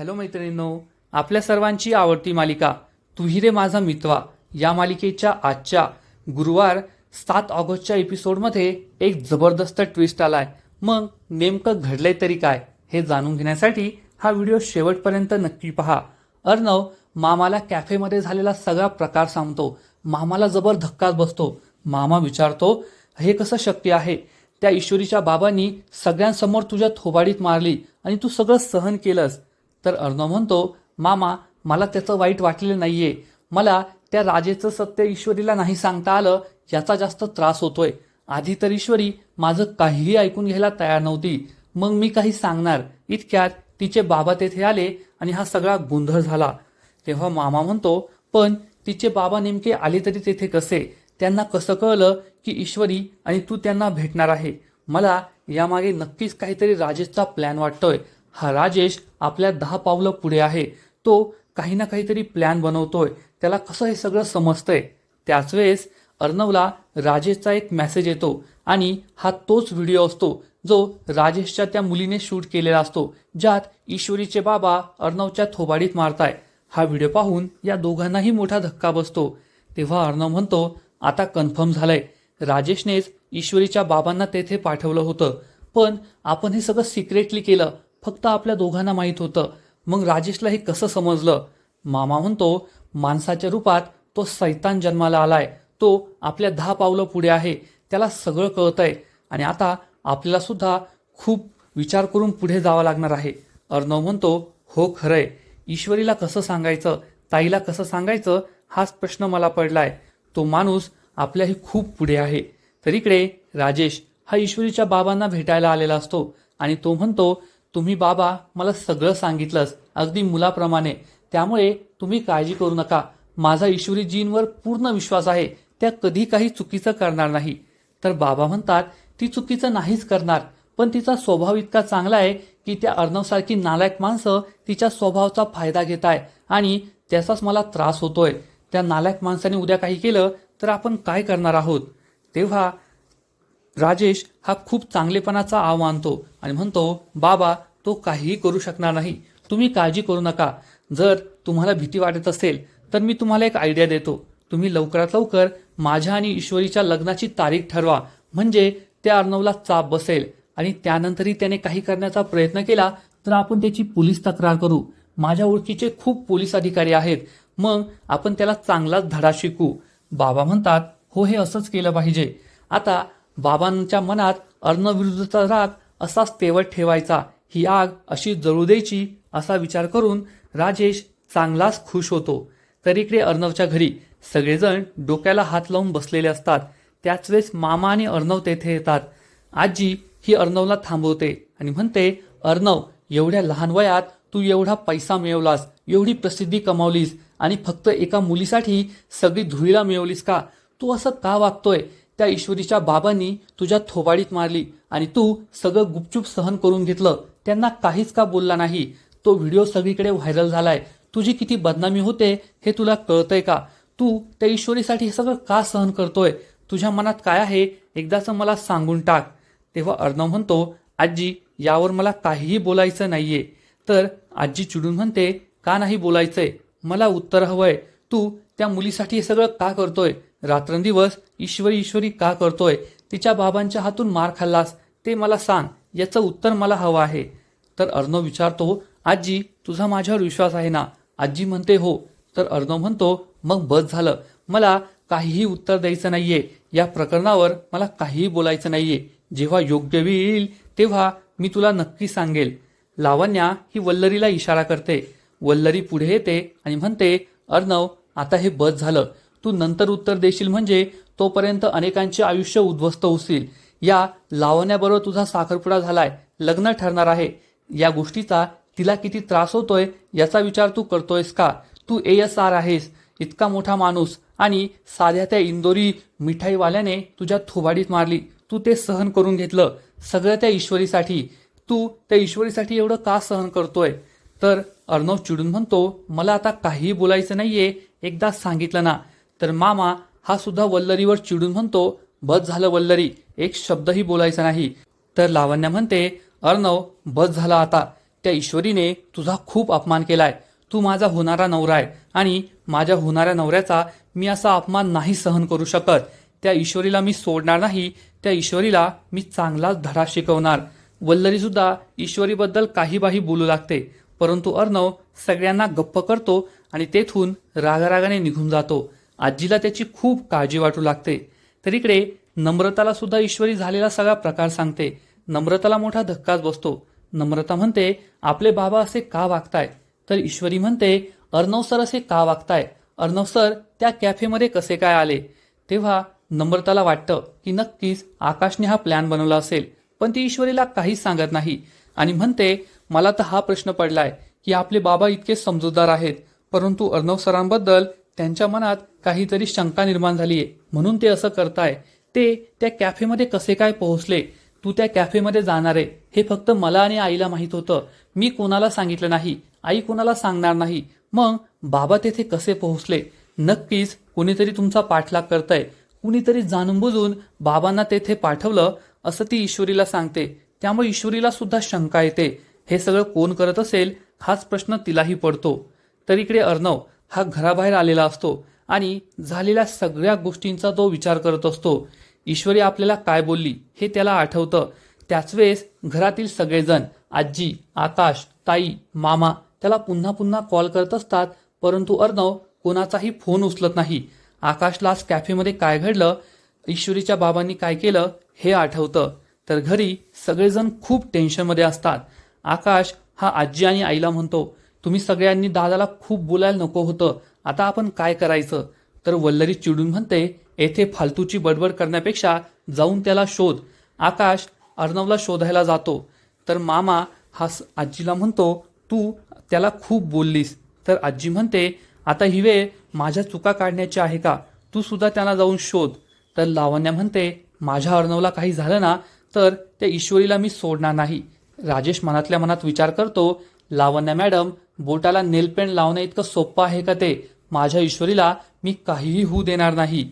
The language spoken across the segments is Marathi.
हॅलो मैत्रिणींनो आपल्या सर्वांची आवडती मालिका तुही रे माझा मितवा या मालिकेच्या आजच्या गुरुवार सात ऑगस्टच्या एपिसोडमध्ये एक जबरदस्त ट्विस्ट आलाय. मग नेमकं घडलंय तरी काय हे जाणून घेण्यासाठी हा व्हिडिओ शेवटपर्यंत नक्की पहा. अर्णव मामाला कॅफेमध्ये झालेला सगळा प्रकार सांगतो. मामाला जबर धक्काच बसतो. मामा विचारतो हे कसं शक्य आहे? त्या ईश्वरीच्या बाबांनी सगळ्यांसमोर तुझ्या थोबाडीत मारली आणि तू सगळं सहन केलंस. तर अर्णव म्हणतो मामा मला त्याचं वाईट वाटलेलं नाहीये. मला त्या राजेचं सत्य ईश्वरीला नाही सांगता आलं याचा जास्त त्रास होतोय. आधी तर ईश्वरी माझं काहीही ऐकून घ्यायला तयार नव्हती. मग मी काही सांगणार. इतक्यात तिचे बाबा तेथे आले आणि हा सगळा गोंधळ झाला. तेव्हा मामा म्हणतो पण तिचे बाबा नेमके आले तरी तेथे कसे? त्यांना कसं कळलं की ईश्वरी आणि तू त्यांना भेटणार आहे? मला यामागे नक्कीच काहीतरी राजेशचा प्लॅन वाटतोय. हा राजेश आपल्या दहा पावलं पुढे आहे. तो काही ना काहीतरी प्लॅन बनवतोय. त्याला कसं हे सगळं समजतंय? त्याच वेळेस अर्णवला राजेशचा एक मेसेज येतो आणि हा तोच व्हिडिओ असतो जो राजेशच्या त्या मुलीने शूट केलेला असतो ज्यात ईश्वरीचे बाबा अर्णवच्या थोबाडीत मारताय. हा व्हिडिओ पाहून या दोघांनाही मोठा धक्का बसतो. तेव्हा अर्णव म्हणतो आता कन्फर्म झालंय. राजेशनेच ईश्वरीच्या बाबांना तेथे पाठवलं होतं. पण आपण हे सगळं सिक्रेटली केलं. फक्त आपल्या दोघांना माहीत होतं. मग राजेशला हे कसं समजलं? मामा म्हणतो माणसाच्या रूपात तो सैतान जन्माला आलाय. तो आपल्या दहा पावलं पुढे आहे. त्याला सगळं कळतंय. आणि आता आपल्याला सुद्धा खूप विचार करून पुढे जावं लागणार आहे. अर्णव म्हणतो हो खरंय. ईश्वरीला कसं सांगायचं? ताईला कसं सांगायचं? हाच प्रश्न मला पडलाय. तो माणूस आपल्याही खूप पुढे आहे. तर इकडे राजेश हा ईश्वरीच्या बाबांना भेटायला आलेला असतो. आणि तो म्हणतो तुम्ही बाबा मला सगळं सांगितलंस अगदी मुलाप्रमाणे. त्यामुळे तुम्ही काळजी करू नका. माझा ईश्वरी जींवर पूर्ण विश्वास आहे. त्या कधी काही चुकीचं करणार नाही. तर बाबा म्हणतात ती चुकीचं नाहीच करणार पण तिचा स्वभाव इतका चांगला आहे की त्या अर्णवसारखी नालायक माणसं तिच्या स्वभावाचा फायदा घेत आहे आणि त्याचाच मला त्रास होतोय. त्या नालायक माणसाने उद्या काही केलं तर आपण काय करणार आहोत? तेव्हा राजेश हा खूप चांगलेपणाचा आव मानतो आणि म्हणतो बाबा तो काहीही करू शकणार नाही. तुम्ही काळजी करू नका. जर तुम्हाला भीती वाटत असेल तर मी तुम्हाला एक आयडिया देतो. तुम्ही लवकरात लवकर माझ्या आणि ईश्वरीच्या लग्नाची तारीख ठरवा. म्हणजे त्या अर्णवला चाप बसेल आणि त्यानंतरही त्याने काही करण्याचा प्रयत्न केला तर आपण त्याची पोलीस तक्रार करू. माझ्या ओळखीचे खूप पोलीस अधिकारी आहेत. मग आपण त्याला चांगलाच धडा शिकू. बाबा म्हणतात हो हे असंच केलं पाहिजे. आता बाबांच्या मनात अर्णविरुद्धचा राग असाच तेवत ठेवायचा. ही आग अशी जळू द्यायची असा विचार करून राजेश चांगलाच खुश होतो. तरीकडे अर्णवच्या घरी सगळेजण डोक्याला हात लावून बसलेले असतात. त्याच वेळेस मामा आणि अर्णव तेथे येतात. आजी ही अर्णवला थांबवते आणि म्हणते अर्णव एवढ्या लहान वयात तू एवढा पैसा मिळवलास एवढी प्रसिद्धी कमावलीस आणि फक्त एका मुलीसाठी सगळी धुळीला मिळवलीस का? तू असं का वागतोय? त्या ईश्वरीच्या बाबांनी तुझ्या थोबाडीत मारली आणि तू सगळं गुपचूप सहन करून घेतलं. त्यांना काहीच का बोलला नाही? तो व्हिडिओ सगळीकडे व्हायरल झालाय. तुझी किती बदनामी होते हे तुला कळतंय का? तू त्या ईश्वरीसाठी हे सगळं का सहन करतोय? तुझ्या मनात काय आहे? एकदाचं मला सांगून टाक. तेव्हा अर्णव म्हणतो आजी यावर मला काहीही बोलायचं नाहीये. तर आजी चिडून म्हणते का नाही बोलायचंय? मला उत्तर हवंय. तू त्या मुलीसाठी हे सगळं का करतोय? रात्रंदिवस ईश्वरी ईश्वरी का करतोय? तिच्या बाबांच्या हातून मार खाल्लास ते मला सांग याचं उत्तर मला हवं आहे. तर अर्णव विचारतो आजी तुझा माझ्यावर विश्वास आहे ना? आजी म्हणते हो. तर अर्णव म्हणतो मग बस झालं. मला काहीही उत्तर द्यायचं नाहीये. या प्रकरणावर मला काहीही बोलायचं नाहीये. जेव्हा योग्य वेळ येईल तेव्हा मी तुला नक्की सांगेल. लावण्या ही वल्लरीला इशारा करते. वल्लरी पुढे येते आणि म्हणते अर्णव आता हे बस झालं. तू नंतर उत्तर देशील म्हणजे तोपर्यंत अनेकांचे आयुष्य उद्ध्वस्त होतील या लावण्याबरोबर तुझा साखरपुडा झालाय. लग्न ठरणार आहे. या गोष्टीचा तिला किती त्रास होतोय याचा विचार तू करतोयस का? तू ए एस आर आहेस इतका मोठा माणूस आणि साध्या त्या इंदोरी मिठाईवाल्याने तुझ्या थोबाडीत मारली. तू ते सहन करून घेतलं सगळं त्या ईश्वरीसाठी. तू त्या ईश्वरीसाठी एवढं का सहन करतोय? तर अर्णव चिडून म्हणतो मला आता काहीही बोलायचं नाहीये एकदा सांगितलं ना. तर मामा हा सुद्धा वल्लरीवर चिडून म्हणतो बस झालं वल्लरी एक शब्दही बोलायचा नाही. तर लावण्या म्हणते अर्णव बस झाला आता. त्या ईश्वरीने तुझा खूप अपमान केलाय. तू माझा होणारा नवरा आहे आणि माझ्या होणाऱ्या नवऱ्याचा मी असा अपमान नाही सहन करू शकत. त्या ईश्वरीला मी सोडणार नाही. त्या ईश्वरीला मी चांगलाच धडा शिकवणार. वल्लरी सुद्धा ईश्वरीबद्दल काही बाही बोलू लागते. परंतु अर्णव सगळ्यांना गप्प करतो आणि तेथून रागारागाने निघून जातो. आजीला त्याची खूप काळजी वाटू लागते. तर इकडे नम्रताला सुद्धा ईश्वरी झालेला सगळा प्रकार सांगते. नम्रताला मोठा धक्काच बसतो. नम्रता म्हणते आपले बाबा असे का वागताय? तर ईश्वरी म्हणते अर्णव सर असे का वागताय? अर्णव सर त्या कॅफेमध्ये कसे काय आले? तेव्हा नम्रताला वाटतं की नक्कीच आकाशने हा प्लॅन बनवला असेल पण ती ईश्वरीला काहीच सांगत नाही आणि म्हणते मला तर हा प्रश्न पडलाय की आपले बाबा इतके समजूतदार आहेत परंतु अर्णव सरांबद्दल त्यांच्या मनात काहीतरी शंका निर्माण झालीये. म्हणून ते असं करताय. ते त्या कॅफेमध्ये कसे काय पोहोचले? तू त्या कॅफेमध्ये जाणार आहे. हे फक्त मला आणि आईला माहीत होतं. मी कोणाला सांगितलं नाही. आई कोणाला सांगणार नाही. मग बाबा तेथे कसे पोहोचले? नक्कीच कुणीतरी तुमचा पाठलाग करतंय. कुणीतरी जाणून बुजून बाबांना तेथे पाठवलं असं ती ईश्वरीला सांगते. त्यामुळे ईश्वरीला सुद्धा शंका येते. हे सगळं कोण करत असेल हाच प्रश्न तिलाही पडतो. तर इकडे अर्णव हा घराबाहेर आलेला असतो आणि झालेल्या सगळ्या गोष्टींचा तो विचार करत असतो. ईश्वरी आपल्याला काय बोलली हे त्याला आठवतं. त्याच वेळेस घरातील सगळेजण आजी आकाश ताई मामा त्याला पुन्हा पुन्हा कॉल करत असतात परंतु अर्णव कोणाचाही फोन उचलत नाही. आकाशला आज कॅफेमध्ये काय घडलं? ईश्वरीच्या बाबांनी काय केलं हे आठवतं. तर घरी सगळेजण खूप टेन्शनमध्ये असतात. आकाश हा आजी आणि आईला म्हणतो तुम्ही सगळ्यांनी दादाला खूप बोलायला नको होतं. आता आपण काय करायचं? तर वल्लरी चिडून म्हणते येथे फालतूची बडबड करण्यापेक्षा जाऊन त्याला शोध. आकाश अर्णवला शोधायला जातो. तर मामा हा स- आजीला म्हणतो तू त्याला खूप बोललीस. तर आजी म्हणते आता ही वेळ माझ्या चुका काढण्याची आहे का? तू सुद्धा त्यांना जाऊन शोध. तर लावण्या म्हणते माझ्या अर्णवला काही झालं ना तर त्या ईश्वरीला मी सोडणार नाही. राजेश मनातल्या मनात विचार करतो लावण्या मॅडम बोटाला नेलपेंट लावणं इतकं सोपं आहे का ते? माझ्या ईश्वरीला मी काहीही होऊ देणार नाही.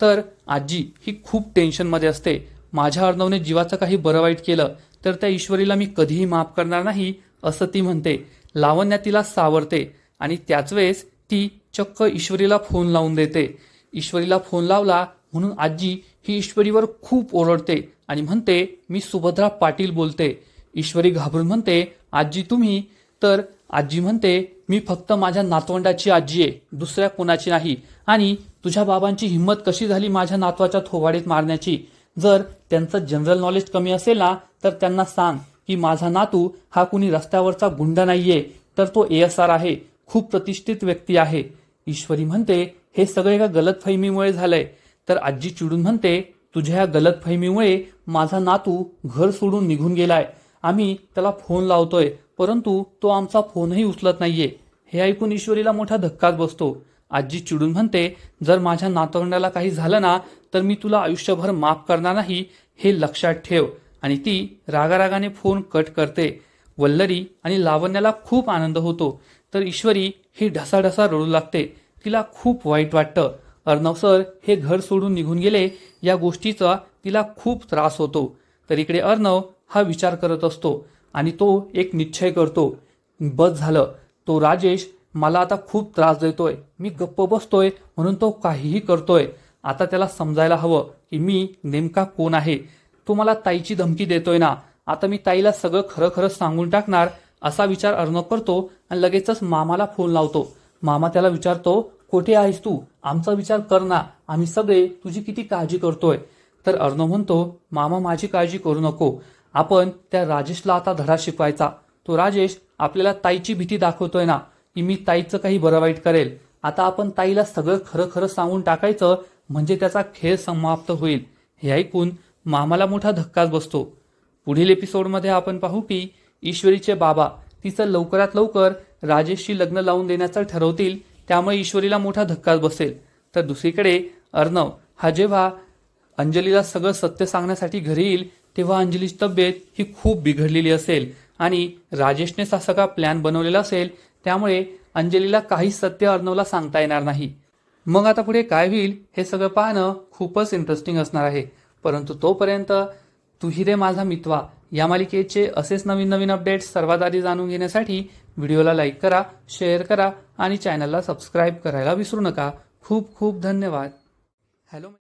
तर आजी ही खूप टेन्शनमध्ये असते. माझ्या अर्णवने जीवाचं काही बरं वाईट केलं तर त्या ईश्वरीला मी कधीही माफ करणार नाही असं ती म्हणते. लावण्या तिला सावरते आणि त्याच वेळेस ती चक्क ईश्वरीला फोन लावून देते. ईश्वरीला फोन लावला म्हणून आजी ही ईश्वरीवर खूप ओरडते आणि म्हणते मी सुभद्रा पाटील बोलते. ईश्वरी घाबरून म्हणते आजी तुम्ही? तर आजी म्हणते मी फक्त माझ्या नातवंडाची आजी आहे दुसऱ्या कोणाची नाही. आणि तुझ्या बाबांची हिंमत कशी झाली माझ्या नातवाच्या थोबाडीत मारण्याची? जर त्यांचं जनरल नॉलेज कमी असेल ना तर त्यांना सांग की माझा नातू हा कुणी रस्त्यावरचा गुंड नाहीये तर तो ए एस आर आहे खूप प्रतिष्ठित व्यक्ती आहे. ईश्वरी म्हणते हे सगळे एका गलतफहमीमुळे झालंय. तर आजी चिडून म्हणते तुझ्या या गलतफहमीमुळे माझा नातू घर सोडून निघून गेलाय. आम्ही त्याला फोन लावतोय परंतु तो आमचा फोनही उचलत नाहीये. हे ऐकून ईश्वरीला मोठा धक्काच बसतो. आजी चिडून म्हणते जर माझ्या नातवंडाला काही झालं ना तर मी तुला आयुष्यभर माफ करणार नाही हे लक्षात ठेव. आणि ती रागारागाने फोन कट करते. वल्लरी आणि लावण्याला खूप आनंद होतो. तर ईश्वरी ही ढसाढसा रडू लागते. तिला खूप वाईट वाटतं. अर्णव सर हे घर सोडून निघून गेले या गोष्टीचा तिला खूप त्रास होतो. तर इकडे अर्णव हा विचार करत असतो. आणि तो एक निश्चय करतो बस झालं. तो राजेश मला आता खूप त्रास देतोय. मी गप्प बसतोय म्हणून तो काहीही करतोय. आता त्याला समजायला हवं की मी नेमका कोण आहे. तो मला ताईची धमकी देतोय ना. आता मी ताईला सगळं खरं खरं सांगून टाकणार असा विचार अर्णव करतो आणि लगेचच मामाला फोन लावतो. मामा त्याला विचारतो कोठे आहेस तू? आमचा विचार कर ना. आम्ही सगळे तुझी किती काळजी करतोय. तर अर्णव म्हणतो मामा माझी काळजी करू नको. आपण त्या राजेशला आता धडा शिकवायचा. तो राजेश आपल्याला ताईची भीती दाखवतोय ना की मी ताईचं काही बरं वाईट करेल. आता आपण ताईला सगळं खरं खरं सांगून टाकायचं म्हणजे त्याचा खेळ समाप्त होईल. हे ऐकून मामाला मोठा धक्काच बसतो. पुढील एपिसोडमध्ये आपण पाहू की ईश्वरीचे बाबा तिचं लवकरात लवकर राजेशशी लग्न लावून देण्याचं ठरवतील त्यामुळे ईश्वरीला मोठा धक्काच बसेल. तर दुसरीकडे अर्णव हा जेव्हा अंजलीला सगळं सत्य सांगण्यासाठी घरी येईल तेव्हा अंजलीची तब्येत ही खूप बिघडलेली असेल आणि राजेशनेच असा का प्लॅन बनवलेला असेल त्यामुळे अंजलीला काहीच सत्य अर्णवला सांगता येणार नाही. मग आता पुढे काय होईल हे सगळं पाहणं खूपच इंटरेस्टिंग असणार आहे. परंतु तोपर्यंत तुही रे माझा मितवा. या मालिकेचे असेच नवीन नवीन अपडेट्स सर्वात आधी जाणून घेण्यासाठी व्हिडिओला लाईक करा शेअर करा आणि चॅनलला सबस्क्राईब करायला विसरू नका. खूप खूप धन्यवाद. हॅलो